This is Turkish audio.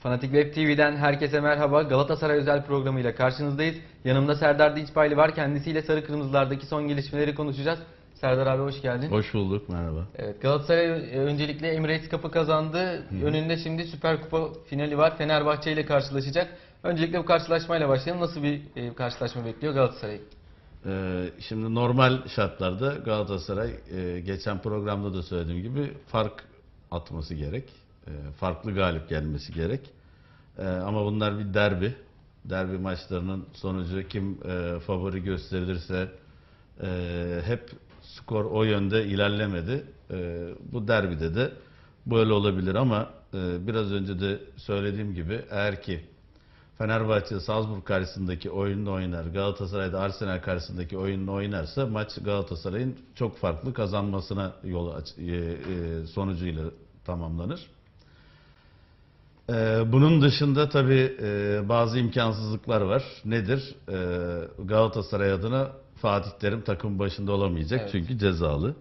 Fanatik Web TV'den herkese merhaba. Galatasaray özel programıyla karşınızdayız. Yanımda Serdar Dinçbaylı var. Kendisiyle sarı kırmızılardaki son gelişmeleri konuşacağız. Serdar abi hoş geldin. Hoş bulduk, merhaba. Evet, Galatasaray öncelikle Emirates Cup'ı kazandı. Önünde şimdi Süper Kupa finali var. Fenerbahçe ile karşılaşacak. Öncelikle bu karşılaşmayla başlayalım. Nasıl bir e, karşılaşma bekliyor Galatasaray? Ee, şimdi normal şartlarda Galatasaray e, geçen programda da söylediğim gibi fark atması gerek. E, farklı galip gelmesi gerek. E, ama bunlar bir derbi. Derbi maçlarının sonucu kim e, favori gösterilirse hep skor o yönde ilerlemedi. Bu derbide de böyle olabilir ama biraz önce de söylediğim gibi eğer ki Fenerbahçe Salzburg karşısındaki oyununu oynar, Galatasaray'da Arsenal karşısındaki oyununu oynarsa maç Galatasaray'ın çok farklı kazanmasına yol aç, e, e, sonucuyla tamamlanır. E, bunun dışında tabii e, bazı imkansızlıklar var. Nedir? E, Galatasaray adına Fatih Terim takım başında olamayacak Evet. çünkü cezalı.